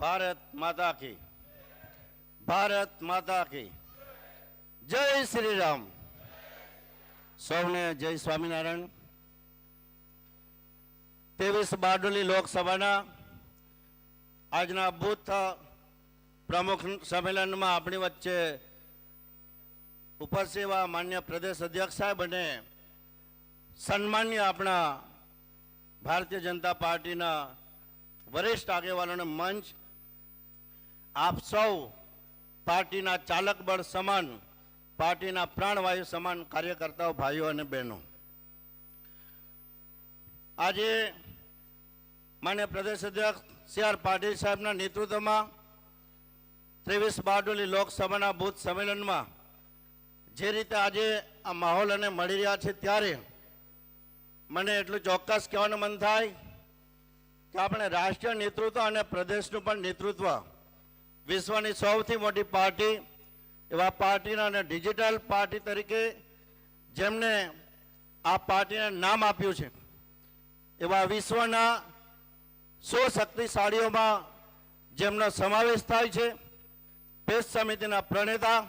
ભારત માતા કી. ભારત માતા કી. જય શ્રી રામ સૌને જય સ્વામિનારાયણ. ત્રેવીસ બારડોલી લોકસભાના આજના બુથ પ્રમુખ સંમેલનમાં આપણી વચ્ચે ઉપસ્થિત માન્ય પ્રદેશ અધ્યક્ષ સાહેબ અને સન્માન્ય આપણા ભારતીય જનતા પાર્ટીના વરિષ્ઠ આગેવાનોને મંચ આપ સૌ પાર્ટીના ચાલક બળ સમાન, પાર્ટીના પ્રાણવાયુ સમાન કાર્યકર્તાઓ, ભાઈઓ અને બહેનો. આજે માન્ય પ્રદેશ અધ્યક્ષ સી આર પાટીલ સાહેબના નેતૃત્વમાં ત્રેવીસ બારડોલી લોકસભાના બુથ સંમેલનમાં જે રીતે આજે આ માહોલ અને મળી રહ્યા છે ત્યારે મને એટલું ચોક્કસ કહેવાનું મન થાય કે આપણે રાષ્ટ્રીય નેતૃત્વ અને પ્રદેશનું પણ નેતૃત્વ વિશ્વની સૌથી મોટી પાર્ટી એવા પાર્ટીના અને ડિજિટલ પાર્ટી તરીકે જેમને આ પાર્ટીને નામ આપ્યું છે, એવા વિશ્વના સો શક્તિશાળીઓમાં જેમનો સમાવેશ થાય છે, પેશ સમિતિના પ્રણેતા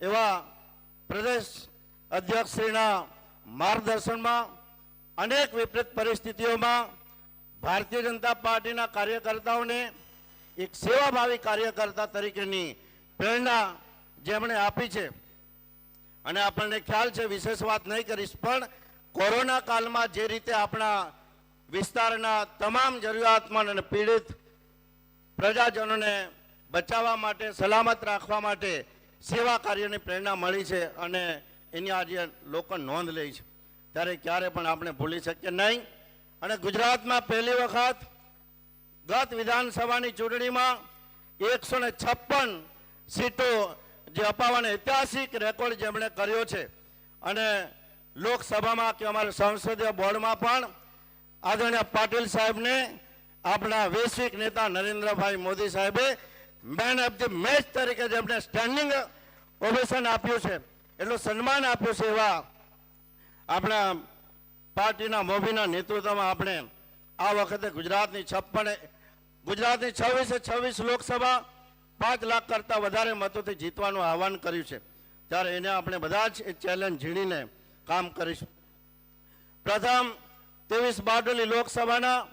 એવા પ્રદેશ અધ્યક્ષશ્રીના માર્ગદર્શનમાં અનેક વિપરીત પરિસ્થિતિઓમાં ભારતીય જનતા પાર્ટીના કાર્યકર્તાઓને એક સેવાભાવી કાર્યકર્તા તરીકેની પ્રેરણા જેમણે આપી છે. અને આપણને ખ્યાલ છે, વિશેષ વાત નહીં કરીશ, પણ કોરોના કાલમાં જે રીતે આપણા વિસ્તારના તમામ જરૂરિયાતમંદ અને પીડિત પ્રજાજનોને બચાવવા માટે, સલામત રાખવા માટે સેવા કાર્યની પ્રેરણા મળી છે અને એની આજે લોકો નોંધ લે છે. ત્યારે ક્યારે પણ આપણે ભૂલી શકીએ નહીં. અને ગુજરાતમાં પહેલી વખત ગત વિધાનસભાની ચૂંટણીમાં એકસો ને છપ્પન સીટો જે અપાવવાનો ઐતિહાસિક રેકોર્ડ જેમણે કર્યો છે. અને લોકસભામાં કે અમારા સંસદીય બોર્ડમાં પણ આદરણીય પાટીલ સાહેબને, આપણા વૈશ્વિક નેતા નરેન્દ્રભાઈ મોદી સાહેબે મેન ઓફ ધી મેચ તરીકે જેમણે સ્ટેન્ડિંગ ઓવેશન આપ્યું છે, એટલું સન્માન આપ્યું છે એવા આપણા પાર્ટીના મોભીના નેતૃત્વમાં આપણે આ વખતે ગુજરાતની છપ્પન ગુજરાતની છવ્વીસે છવ્વીસ લોકસભા પાંચ લાખ કરતાં વધારે મતોથી જીતવાનું આહવાન કર્યું છે. ત્યારે એને આપણે બધા જ ચેલેન્જ ઝીણીને કામ કરીશું. પ્રથમ ત્રેવીસ બારડોલી લોકસભાના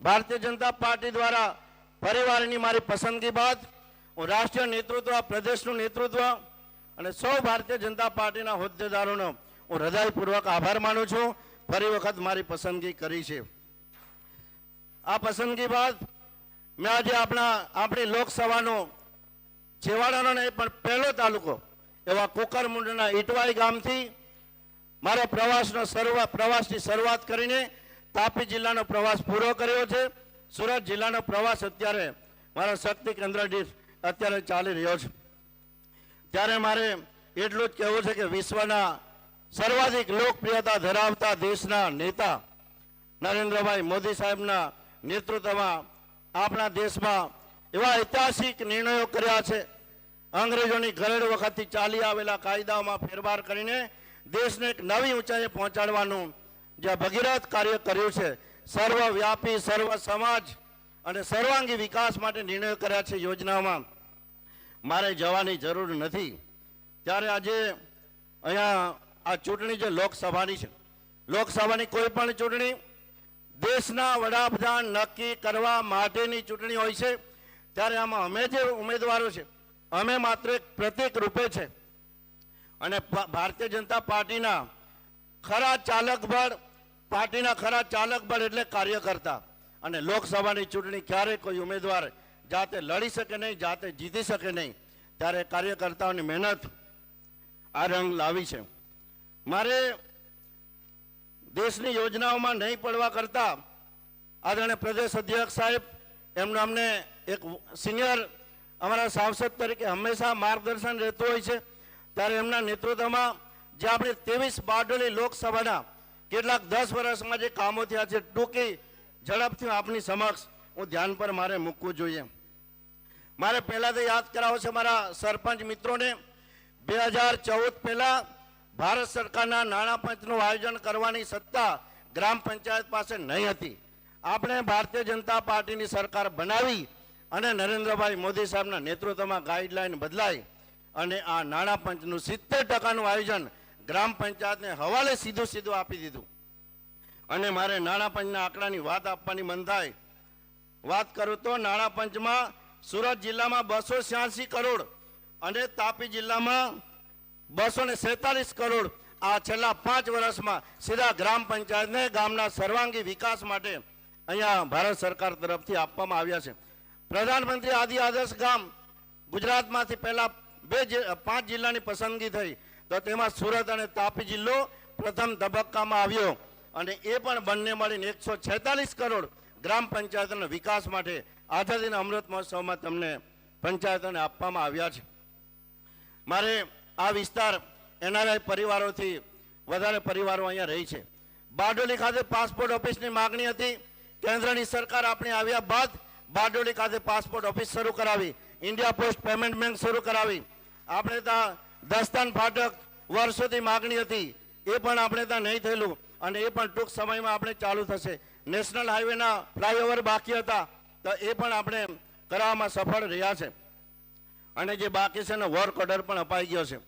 ભારતીય જનતા પાર્ટી દ્વારા પરિવારની મારી પસંદગી બાદ હું રાષ્ટ્રીય નેતૃત્વ, પ્રદેશનું નેતૃત્વ અને સૌ ભારતીય જનતા પાર્ટીના હોદ્દેદારોનો હું હૃદયપૂર્વક આભાર માનું છું. ફરી વખત મારી પસંદગી કરી છે. આ પસંદગી બાદ મેં આજે આપણા, આપણી લોકસભાનો છેવાડાનો નહીં, પણ પહેલો તાલુકો એવા કુકરમુંડના ઇટવાઈ ગામથી મારો પ્રવાસનો શરૂઆત પ્રવાસની શરૂઆત કરીને તાપી જિલ્લાનો પ્રવાસ પૂરો કર્યો છે. સુરત જિલ્લાનો પ્રવાસ અત્યારે મારા શક્તિ કેન્દ્ર દીઠ અત્યારે ચાલી રહ્યો છે. ત્યારે મારે એટલું જ કહેવું છે કે વિશ્વના સર્વાધિક લોકપ્રિયતા ધરાવતા દેશના નેતા નરેન્દ્રભાઈ મોદી સાહેબના નેતૃત્વમાં આપણા દેશમાં એવા ઐતિહાસિક નિર્ણયો કર્યા છે. અંગ્રેજોની ઘરેડ વખતથી ચાલી આવેલા કાયદાઓમાં ફેરફાર કરીને દેશને એક નવી ઊંચાઈએ પહોંચાડવાનું જે ભગીરથ કાર્ય કર્યું છે, સર્વવ્યાપી સર્વ સમાજ અને સર્વાંગી વિકાસ માટે નિર્ણયો કર્યા છે યોજનામાં. મારે જવાની જરૂર નથી. ત્યારે આજે અહીંયા આ ચૂંટણી જે લોકસભાની છે, લોકસભાની કોઈ પણ ચૂંટણી દેશના વડાપ્રધાન નક્કી કરવા માટેની ચૂંટણી હોય છે. ત્યારે આમાં અમે જે ઉમેદવારો છે, અમે માત્ર એક પ્રતિક રૂપે છે. અને ભારતીય જનતા પાર્ટીના ખરા ચાલક બળ, પાર્ટીના ખરા ચાલક બળ એટલે કાર્યકર્તા. અને લોકસભાની ચૂંટણી ક્યારેય કોઈ ઉમેદવાર જાતે લડી શકે નહીં, જાતે જીતી શકે નહીં, ત્યારે કાર્યકર્તાઓની મહેનત આ રંગ લાવી છે. મારે દેશની યોજનાઓમાં નહીં પડવા કરતા આદરણીય પ્રદેશ અધ્યક્ષ સાહેબ, એમનું અમને એક સિનિયર અમારા સાંસદ તરીકે હંમેશા માર્ગદર્શન રહેતું હોય છે. ત્યારે એમના નેતૃત્વમાં જે આપણે ત્રેવીસ બારડોલી લોકસભાના કેટલાક દસ વર્ષમાં જે કામો થયા છે, ટૂંકી ઝડપથી આપની સમક્ષ હું ધ્યાન પર મારે મૂકવું જોઈએ. મારે પહેલાં તો યાદ કરાવો છે મારા સરપંચ મિત્રોને, બે હજાર ચૌદ પહેલાં ભારત સરકારના નાણાં પંચનું આયોજન કરવાની સત્તા ગ્રામ પંચાયત પાસે નહીં હતી. આપણે ભારતીય જનતા પાર્ટીની સરકાર બનાવી અને નરેન્દ્રભાઈ મોદી સાહેબના નેતૃત્વમાં ગાઈડલાઈન બદલાઈ અને આ નાણાં પંચનું સિત્તેર ટકાનું આયોજન ગ્રામ પંચાયતને હવાલે સીધું સીધું આપી દીધું. અને મારે નાણાં પંચના આંકડાની વાત આપવાની મન થાય. વાત કરું તો નાણાં પંચમાં સુરત જિલ્લામાં બસો કરોડ અને તાપી જિલ્લામાં બસો ને સેતાલીસ કરોડ આ છેલ્લા પાંચ વર્ષમાં સીધા ગ્રામ પંચાયતને ગામના સર્વાંગી વિકાસ માટે અહીંયા ભારત સરકાર તરફથી આપવામાં આવ્યા છે. પ્રધાનમંત્રી આદિ આદર્શ ગામ ગુજરાતમાંથી પહેલાં બે પાંચ જિલ્લાની પસંદગી થઈ તો તેમાં સુરત અને તાપી જિલ્લો પ્રથમ તબક્કામાં આવ્યો અને એ પણ બંને મળીને એકસો છેતાલીસ કરોડ ગ્રામ પંચાયતના વિકાસ માટે આઝાદીના અમૃત મહોત્સવમાં તમને પંચાયતોને આપવામાં આવ્યા છે. મારે આ વિસ્તાર એનઆરઆઈ પરિવારોથી વધારે પરિવારો અહીંયા રહી છે. બારડોલી ખાતે પાસપોર્ટ ઓફિસની માગણી હતી. કેન્દ્રની સરકાર આપણે આવ્યા બાદ બારડોલી ખાતે પાસપોર્ટ ઓફિસ શરૂ કરાવી. ઇન્ડિયા પોસ્ટ પેમેન્ટ બેંક શરૂ કરાવી. આપણે ત્યાં દસ્તાન ફાટક વર્ષોથી માગણી હતી. એ પણ આપણે ત્યાં નહીં થયેલું અને એ પણ ટૂંક સમયમાં આપણે ચાલુ થશે. નેશનલ હાઈવેના ફ્લાયઓવર બાકી હતા. તો એ પણ આપણે કરાવવામાં સફળ રહ્યા છે. અને જે બાકી છે ને વર્ક ઓર્ડર પણ અપાઈ ગયો છે.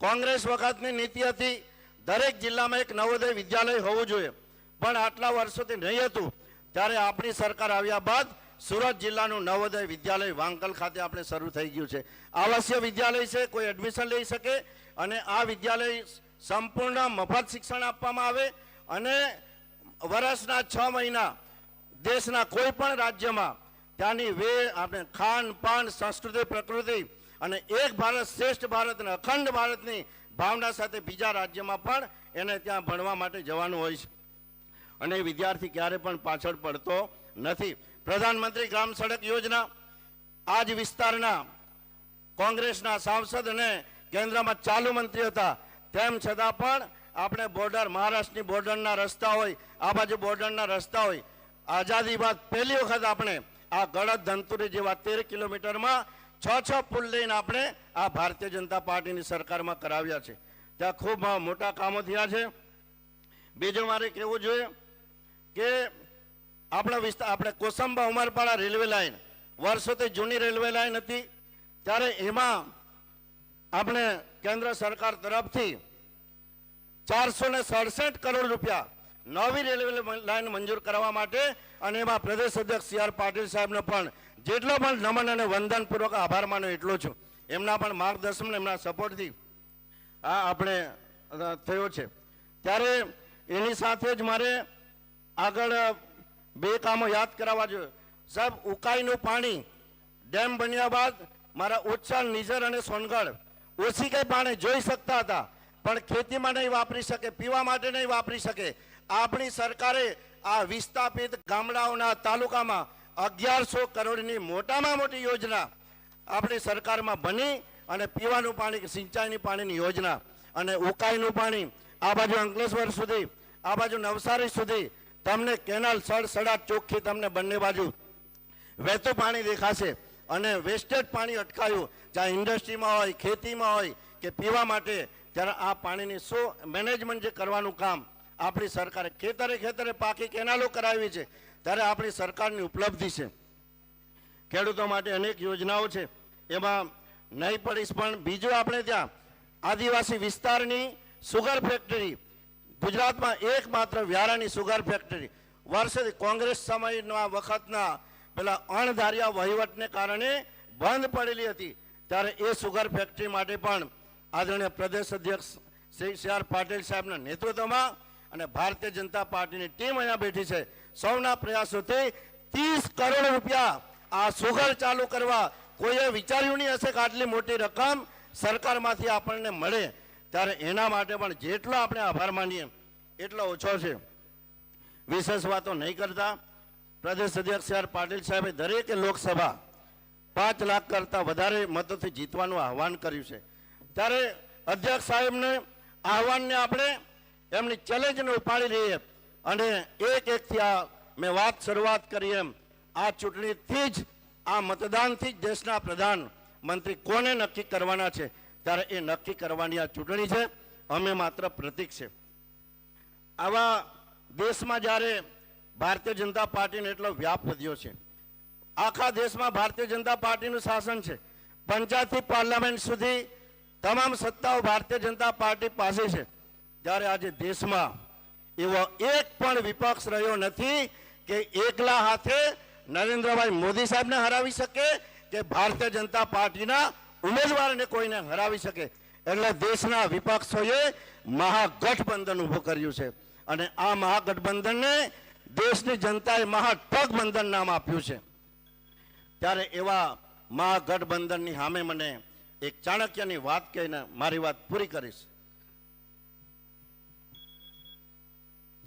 કોંગ્રેસ વખતની નીતિ હતી, દરેક જિલ્લામાં એક નવોદય વિદ્યાલય હોવું જોઈએ. પણ આટલા વર્ષોથી નહીં હતું, ત્યારે આપણી સરકાર આવ્યા બાદ સુરત જિલ્લાનું નવોદય વિદ્યાલય વાંકલ ખાતે આપણે શરૂ થઈ ગયું છે. આવાસીય વિદ્યાલય છે, કોઈ એડમિશન લઈ શકે અને આ વિદ્યાલય સંપૂર્ણ મફત શિક્ષણ આપવામાં આવે અને વર્ષના છ મહિના દેશના કોઈ પણ રાજ્યમાં ત્યાંની વે આપણે ખાન, પાન, સંસ્કૃતિ, પ્રકૃતિ અને એક ભારત શ્રેષ્ઠ ભારત અને અખંડ ભારતની ભાવના સાથે બીજા રાજ્યમાં પણ એને ત્યાં ભણવા માટે જવાનું હોય છે. અને વિદ્યાર્થી ક્યારે પણ પાછળ પડતો નથી. પ્રધાનમંત્રી ગ્રામ સડક યોજના આ જ વિસ્તારના કોંગ્રેસના સાંસદ અને કેન્દ્રમાં ચાલુ મંત્રી હતા. તેમ છતાં પણ આપણે બોર્ડર, મહારાષ્ટ્રની બોર્ડરના રસ્તા હોય, આ બાજુ બોર્ડરના રસ્તા હોય, આઝાદી બાદ પહેલી વખત આપણે આ ગળદ ધંતુરી જેવા તેર કિલોમીટરમાં છ છ પુલ લઈને આપણે આ ભારતીય જનતા પાર્ટીની સરકારમાં કરાવ્યા છે. ત્યાં ખૂબ મોટા કામો થયા છે. બીજું મારે કહેવું જોઈએ કે આપણા વિસ્તાર આપણે કોસંબા ઉમરપાડા રેલવે લાઈન વર્ષોથી જૂની રેલવે લાઈન હતી. ત્યારે એમાં આપણે કેન્દ્ર સરકાર તરફથી ચારસો ને સડસઠ કરોડ રૂપિયા નવી રેલવે લાઈન મંજૂર કરવા માટે અને એમાં પ્રદેશ અધ્યક્ષ સી આર પાટીલ સાહેબનો પણ જેટલો પણ નમન અને વંદનપૂર્વક આભાર માનો એટલો છું. એમના પણ માર્ગદર્શન, એમના સપોર્ટથી આ આપણે થયો છે. ત્યારે એની સાથે જ મારે આગળ બે કામો યાદ કરાવવા જોઈએ. સાહેબ, ઉકાઈનું પાણી, ડેમ બન્યા બાદ મારા ઓછા નિઝર અને સોનગઢ, ઓછી કંઈ પાણી જોઈ શકતા હતા, પણ ખેતીમાં નહીં વાપરી શકે, પીવા માટે નહીં વાપરી શકે. આપણી સરકારે આ વિસ્થાપિત ગામડાઓના તાલુકામાં અગિયારસો કરોડની મોટામાં મોટી યોજના આપણી સરકારમાં બની અને પીવાનું પાણી, સિંચાઈની પાણીની યોજના અને ઉકાઈનું પાણી આ બાજુ અંકલેશ્વર સુધી, આ બાજુ નવસારી સુધી તમને કેનાલ સડસડાટ ચોખ્ખી તમને બંને બાજુ વહેતું પાણી દેખાશે અને વેસ્ટેજ પાણી અટકાયું. ચાહે ઇન્ડસ્ટ્રીમાં હોય, ખેતીમાં હોય કે પીવા માટે, ત્યારે આ પાણીની શું મેનેજમેન્ટ જે કરવાનું કામ આપણી સરકારે ખેતરે ખેતરે પાકી કેનાલો કરાવી છે. ત્યારે આપણી સરકારની ઉપલબ્ધિ છે. ખેડૂતો માટે અનેક યોજનાઓ છે. એમાં નહીં પડીશ, પણ બીજું આપણે ત્યાં આદિવાસી વિસ્તારની સુગર ફેક્ટરી, ગુજરાતમાં એકમાત્ર વ્યારાની સુગર ફેક્ટરી. વર્ષેથી કોંગ્રેસ સમયના વખતના પેલા અણધાર્યા વહીવટને કારણે બંધ પડેલી હતી. ત્યારે એ સુગર ફેક્ટરી માટે પણ આદરણીય પ્રદેશ અધ્યક્ષ શ્રી સી આર પાટીલ સાહેબના નેતૃત્વમાં અને ભારતીય જનતા પાર્ટીની ટીમ અહીંયા બેઠી છે. સૌના પ્રયાસોથી ત્રીસ કરોડ રૂપિયા આ સુગર ચાલુ કરવા કોઈએ વિચાર્યું નહીં હશે કે આટલી મોટી રકમ સરકારમાંથી આપણને મળે. ત્યારે એના માટે પણ જેટલો આપણે આભાર માનીએ, એટલો ઓછો છે. વિશેષ વાતો નહીં કરતા. પ્રદેશ અધ્યક્ષ સી પાટીલ સાહેબે દરેકે લોકસભા પાંચ લાખ કરતાં વધારે મતોથી જીતવાનું આહવાન કર્યું છે. ત્યારે અધ્યક્ષ સાહેબને આહવાનને આપણે એમની ચેલેન્જને ઉપાડી લઈએ. અને એક એકથી આ મેં વાત શરૂઆત કરી એમ. આ ચૂંટણીથી જ, આ મતદાનથી જ દેશના પ્રધાન મંત્રી કોને નક્કી કરવાના છે? ત્યારે એ નક્કી કરવાની આ ચૂંટણી છે. અમે માત્ર પ્રતિક છે. આવા દેશમાં જ્યારે ભારતીય જનતા પાર્ટીને એટલો વ્યાપ વધ્યો છે. આખા દેશમાં ભારતીય જનતા પાર્ટીનું શાસન છે. પંચાયતથી પાર્લામેન્ટ સુધી તમામ સત્તાઓ ભારતીય જનતા પાર્ટી પાસે છે. ત્યારે આજે દેશમાં એવો એક પણ વિપક્ષ રહ્યો નથી કે એકલા હાથે નરેન્દ્રભાઈ મોદી સાહેબને હરાવી શકે કે ભારતીય જનતા પાર્ટીના ઉમેદવારને કોઈને હરાવી શકે. એટલે દેશના વિપક્ષોએ મહાગઠબંધન ઊભું કર્યું છે. અને આ મહાગઠબંધનને દેશની જનતાએ મહાઠગબંધન નામ આપ્યું છે. ત્યારે એવા મહાગઠબંધનની સામે મને એક ચાણક્યની વાત કહીને મારી વાત પૂરી કરીશ.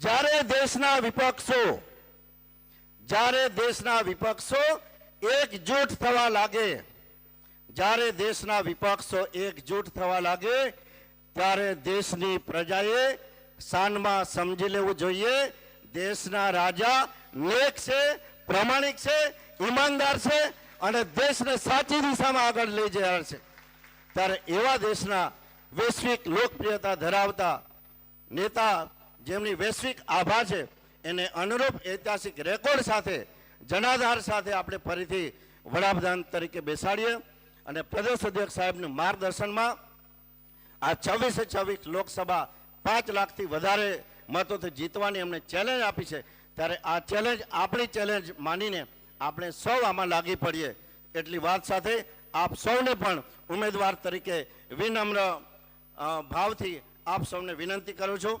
જ્યારે દેશના વિપક્ષો, જ્યારે દેશના વિપક્ષો એકજૂટ થવા લાગે, જ્યારે દેશના વિપક્ષો એકજૂટ થવા લાગે, ત્યારે દેશની પ્રજાએ શાનમાં સમજી લેવું જોઈએ, દેશના રાજા લેખ છે, પ્રમાણિક છે, ઈમાનદાર છે અને દેશને સાચી દિશામાં આગળ લઈ જનાર છે. ત્યારે એવા દેશના વૈશ્વિક લોકપ્રિયતા ધરાવતા નેતા જેમની વૈશ્વિક આભા છે, એને અનુરૂપ ઐતિહાસિક રેકોર્ડ સાથે, જનાધાર સાથે આપણે ફરીથી વડાપ્રધાન તરીકે બેસાડીએ અને પ્રદેશ અધ્યક્ષ સાહેબના માર્ગદર્શનમાં આ છવ્વીસે છવ્વીસ લોકસભા પાંચ લાખથી વધારે મતોથી જીતવાની એમને ચેલેન્જ આપી છે. ત્યારે આ ચેલેન્જ આપણી ચેલેન્જ માનીને આપણે સૌ આમાં લાગી પડીએ. એટલી વાત સાથે આપ સૌને પણ ઉમેદવાર તરીકે વિનમ્ર ભાવથી આપ સૌને વિનંતી કરું છું.